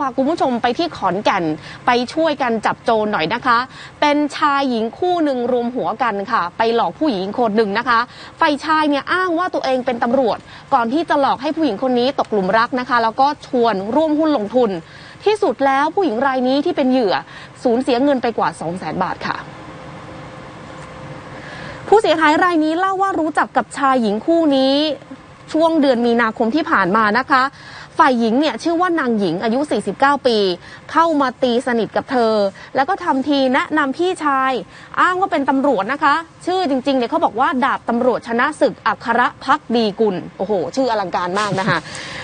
พาคุณผู้ชมไปที่ขอนแก่นไปช่วยกันจับโจรหน่อยนะคะ เป็นชายหญิงคู่หนึ่งรวมหัวกันค่ะ ไปหลอกผู้หญิงคนหนึ่งนะคะฝ่ายชายเนี่ยอ้างว่าตัวเองเป็นตำรวจ ก่อนที่จะหลอกให้ผู้หญิงคนนี้ตกหลุมรักนะคะ แล้วก็ชวนร่วมหุ้นลงทุน ที่สุดแล้วผู้หญิงรายนี้ที่เป็นเหยื่อสูญเสียเงินไปกว่า 2 0 0 0 0 0 บาทค่ะผู้เสียหายรายนี้เล่าว่ารู้จักกับชายหญิงคู่นี้ช่วงเดือนมีนาคมที่ผ่านมานะคะ ฝ่ายหญิงเนี่ยชื่อว่านางหญิงอายุ 49 ปี เข้ามาตีสนิทกับเธอ แล้วก็ทำทีแนะนำพี่ชาย อ้างว่าเป็นตำรวจนะคะ ชื่อจริงๆเนี่ยเขาบอกว่าดาบตำรวจชนะศึกอัครพักดีกุลโอ้โห ชื่ออลังการมากนะคะ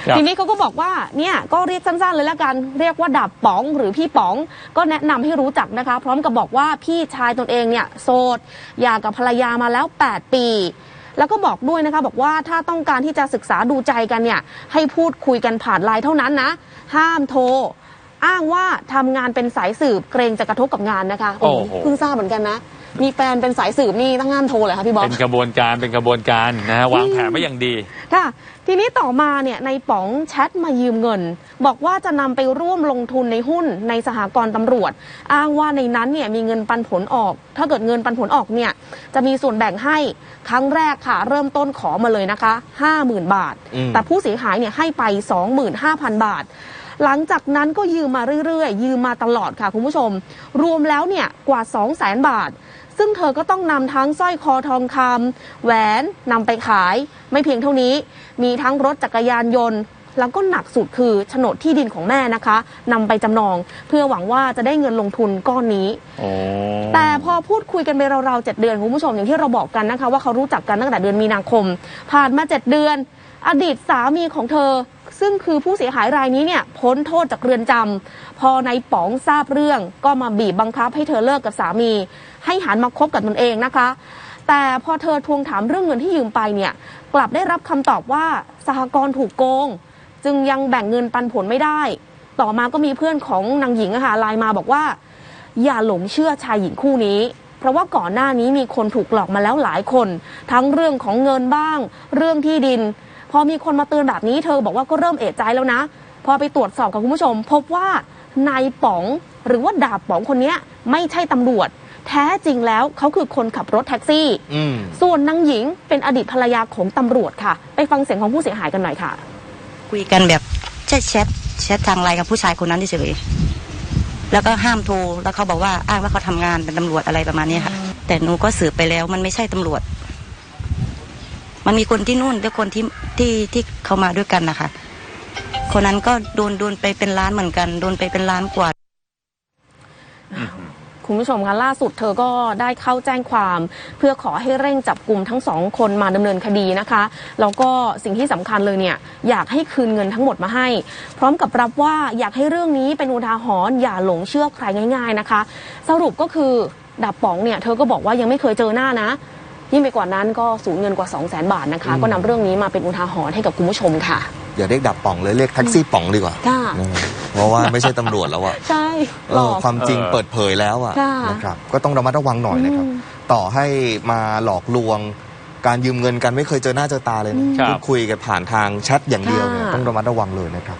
ครับทีนี้เขาก็บอกว่าเนี่ยก็เรียกสั้นๆเลยละกันเรียกว่าดาบป๋องหรือพี่ป๋อง ก็แนะนำให้รู้จักนะคะ พร้อมกับบอกว่าพี่ชายตนเองเนี่ยโสดหย่ากับภรรยามาแล้ว 8 ปี แล้วก็บอกด้วยนะคะบอกว่าถ้าต้องการที่จะศึกษาดูใจกันเนี่ยให้พูดคุยกันผ่านไลน์เท่านั้นนะ ห้ามโทร อ้างว่าทำงานเป็นสายสืบเกรงจะกระทบกับงานนะคะโอ้โหโอ้โหเพิ่งทราบเหมือนกันนะ มีแฟนเป็นสายสืบนี่ต้องห้ามโทรเลยค่ะพี่บอส เป็นกระบวนการเป็นกระบวนการนะฮะวางแผนไว้อย่างดี ค่ะ ทีนี้ต่อมาเนี่ยในป๋องแชทมายืมเงิน บอกว่าจะนำไปร่วมลงทุนในหุ้นในสหกรณ์ตำรวจ อ้างว่าในนั้นเนี่ยมีเงินปันผลออก ถ้าเกิดเงินปันผลออกเนี่ยจะมีส่วนแบ่งให้ครั้งแรกค่ะ เริ่มต้นขอมาเลยนะคะ 50,000 บาทอืมแต่ผู้เสียหายเนี่ยให้ไป 25,000 บาท หลังจากนั้นก็ยืมมาเรื่อยๆ ยืมมาตลอดค่ะคุณผู้ชม รวมแล้วเนี่ยกว่า 2 0 0แสนบาท ซึ่งเธอก็ต้องนำทั้งสร้อยคอทองคำแหวนนำไปขาย ไม่เพียงเท่านี้ มีทั้งรถจักรยานยนต์ แล้วก็หนักสุดคือโฉนดที่ดินของแม่นะคะนำไปจำนอง เพื่อหวังว่าจะได้เงินลงทุนก้อนนี้โอ้แต่พอพูดคุยกันไปราวๆเจ็ดเดือนคุณผู้ชมอย่างที่เราบอกกันนะคะ ว่าเขารู้จักกันตั้งแต่เดือนมีนาคม ผ่านมาเจ็ดเดือน อดีตสามีของเธอ ซึ่งคือผู้เสียหายรายนี้เนี่ยพ้นโทษจากเรือนจำพอในป๋องทราบเรื่อง ก็มาบีบบังคับให้เธอเลิกกับสามี ให้หันมาคบกับตนเองนะคะแต่พอเธอทวงถามเรื่องเงินที่ยืมไปเนี่ย กลับได้รับคำตอบว่าสหกรณ์ถูกโกง จึงยังแบ่งเงินปันผลไม่ได้ ต่อมาก็มีเพื่อนของนางหญิงอะค่ะไลน์มาบอกว่า อย่าหลงเชื่อชายหญิงคู่นี้ เพราะว่าก่อนหน้านี้มีคนถูกหลอกมาแล้วหลายคน ทั้งเรื่องของเงินบ้าง เรื่องที่ดิน พอมีคนมาเตือนแบบนี้เธอบอกว่าก็เริ่มเอะใจแล้วนะ พอไปตรวจสอบกับคุณผู้ชม พบว่านายป๋องหรือว่าดาบป๋องคนเนี้ยไม่ใช่ตำรวจ แท้จริงแล้วเขาคือคนขับรถแท็กซี่อืมส่วนนางหญิงเป็นอดีตภรรยาของตำรวจค่ะ ไปฟังเสียงของผู้เสียหายกันหน่อยค่ะ คุยกันแบบแชทแชทแชททางไลน์กับผู้ชายคนนั้นเฉยๆแล้วก็ห้ามโทรแล้วเขาบอกว่าอ้างว่าเขาทำงานเป็นตำรวจอะไรประมาณนี้ค่ะ แต่หนูก็สืบไปแล้วมันไม่ใช่ตำรวจ มันมีคนที่นู่นด้วยคนที่ที่ที่เขามาด้วยกันนะคะคนนั้นก็โดนโดนไปเป็นล้านเหมือนกัน โดนไปเป็นล้านกว่า คุณผู้ชมคะล่าสุดเธอก็ได้เข้าแจ้งความ เพื่อขอให้เร่งจับกลุ่มทั้งสองคนมาดำเนินคดีนะคะแล้วก็สิ่งที่สำคัญเลยเนี่ยอยากให้คืนเงินทั้งหมดมาให้ พร้อมกับรับว่าอยากให้เรื่องนี้เป็นอุทาหรณ์อย่าหลงเชื่อใครง่าย ๆนะคะ สรุปก็คือดาบป๋องเนี่ยเธอก็บอกว่ายังไม่เคยเจอหน้านะยิ่งไปกว่านั้นก็สูญเงินกว่า 2 0 0 0 0 0 บาทนะคะอืมก็นำเรื่องนี้มาเป็นอุทาหรณ์ให้กับคุณผู้ชมค่ะ อย่าเรียกดับป่องเลยเรียกแท็กซี่ป่องดีกว่าค่ะอืม เพราะว่าไม่ใช่ตำรวจแล้วอะใช่เอหลออก ความจริงเปิดเผยแล้วอะค่ะนะครับก็ต้องระมัดระวังหน่อยนะครับ อืมต่อให้มาหลอกลวง การยืมเงินกันไม่เคยเจอหน้าเจอตาเลยนะครับ พูดคุยกันผ่านทางแชทอย่างเดียวเนี่ยค่ะ ต้องระมัดระวังเลยนะครับ